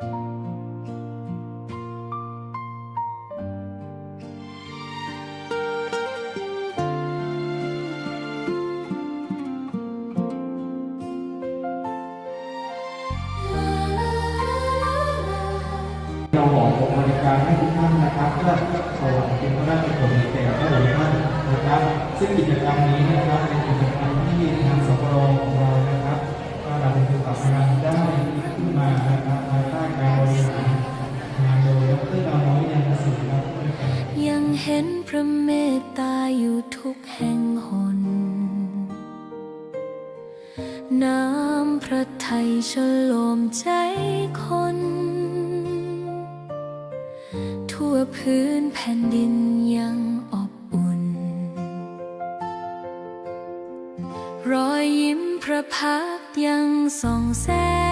เราบอกองค์บริการให้ทุกท่านนะครับก็ถวายเป็นพระราชกุศลแก่พระองค์ท่านนะครับ ซึ่งกิจกรรมนี้นะครับ ระเมตตาอยู่ทุกแห่งหน น้ำพระทัยฉลมใจคน ทั่วพื้นแผ่นดินยังอบอุ่น รอยยิ้มพระพักยังส่องแสง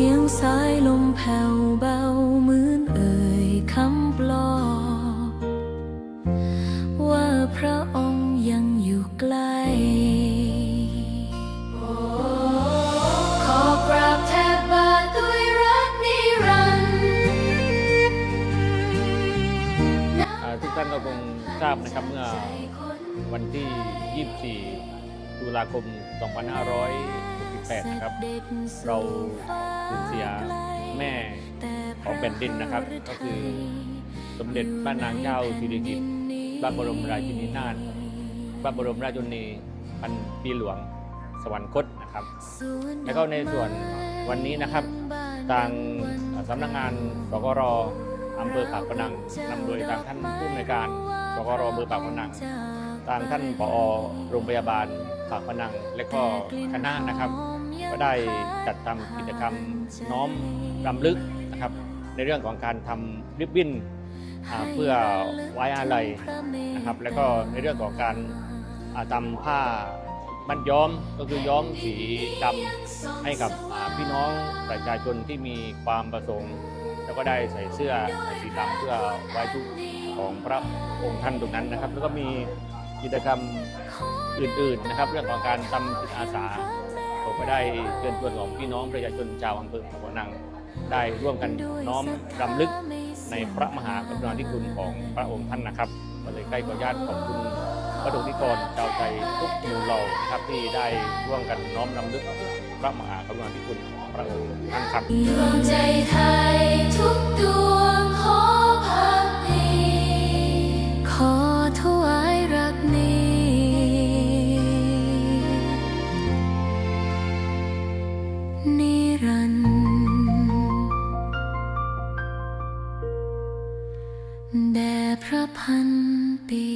สียงสายลมแผ่วเบาเหมือนเอ่ยคำปลอบว่าพระองค์ยังอยู่ใกล้ขอกราบแทบบาทด้วยรักนิรันดร์อ่าทุกท่านก็คงทราบนะครับเมื่อวันที่ 24 ตุลาคม 2500 2568นะครับ เราสูญเสียแม่ของแผ่นดินนะครับ ก็คือสมเด็จพระนางเจ้าสิริกิติ์พระบรมราชินีนาถพระบรมราชชนนีพันปีหลวงสวรรคตนะครับ แล้วก็ในส่วนวันนี้นะครับ ทางสำนักงานสกรอำเภอปากพนังนำโดยทางท่านผู้อำนวยการสกรอำเภอปากพนังทางท่านผอโรงพยาบาลปากพนัง และก็คณะนะครับ ก็ได้จัดทำกิจกรรมน้อมรำลึกนะครับ ในเรื่องของการทำริบบิ้นเพื่อไว้อาลัยนะครับ แล้วก็ในเรื่องของการทำผ้ามัดย้อมก็คือย้อมสีดำให้กับพี่น้องประชาชนที่มีความประสงค์ แล้วก็ได้ใส่เสื้อสีดำเพื่อไว้ทุกข์ของพระองค์ท่านตรงนั้นนะครับ แล้วก็มีกิจกรรมอื่นๆนะครับ เรื่องของการทำจิตอาสา ผมก็ได้เชิญชวนของพี่น้องประชาชนชาวอำเภอปากพนัง ได้ร่วมกันน้อมรำลึกในพระมหากรุณาธิคุณของพระองค์ท่านนะครับก็เลยใกล้ขออนุญาตขอบคุณพระดนิกรชาวไทยทุกหมู่เหล่านะครับที่ได้ร่วมกันน้อมรำลึกพระมหากรุณาธิคุณของพระองค์ท่านครับดวงใจไทยทุกดวง รัน แด่พระพันปี